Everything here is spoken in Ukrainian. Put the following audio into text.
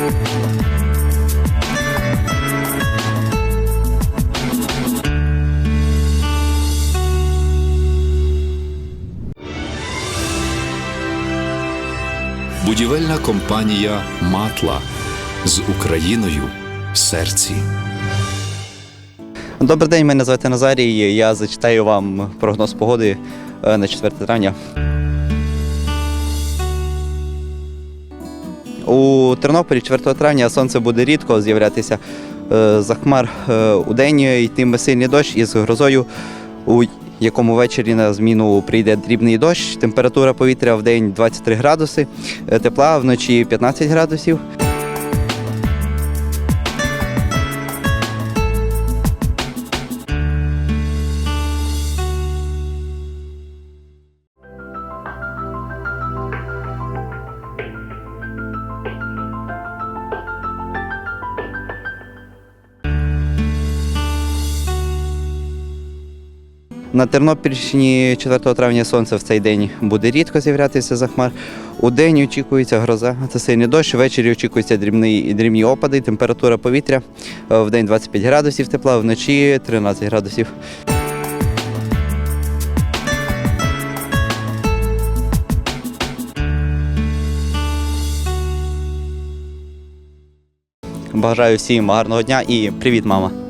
Будівельна компанія Матла з Україною в серці. Добрий день, мене звати Назарій. Я зачитаю вам прогноз погоди е, на 4 травня. У Тернополі 4 травня сонце буде рідко з'являтися е, за хмар е, у день йтиме сильний дощ із грозою, у якому ввечері на зміну прийде дрібний дощ. Температура повітря в день 23 градуси, е, тепла вночі 15 градусів. На Тернопільщині 4 травня сонце в цей день буде рідко з'являтися за хмар. У день очікується гроза та сильний дощ. Ввечері очікуються дрібні, дрібні опади. Температура повітря е, в день 25 градусів тепла, вночі 13 градусів. Бажаю всім гарного дня і привіт, мама.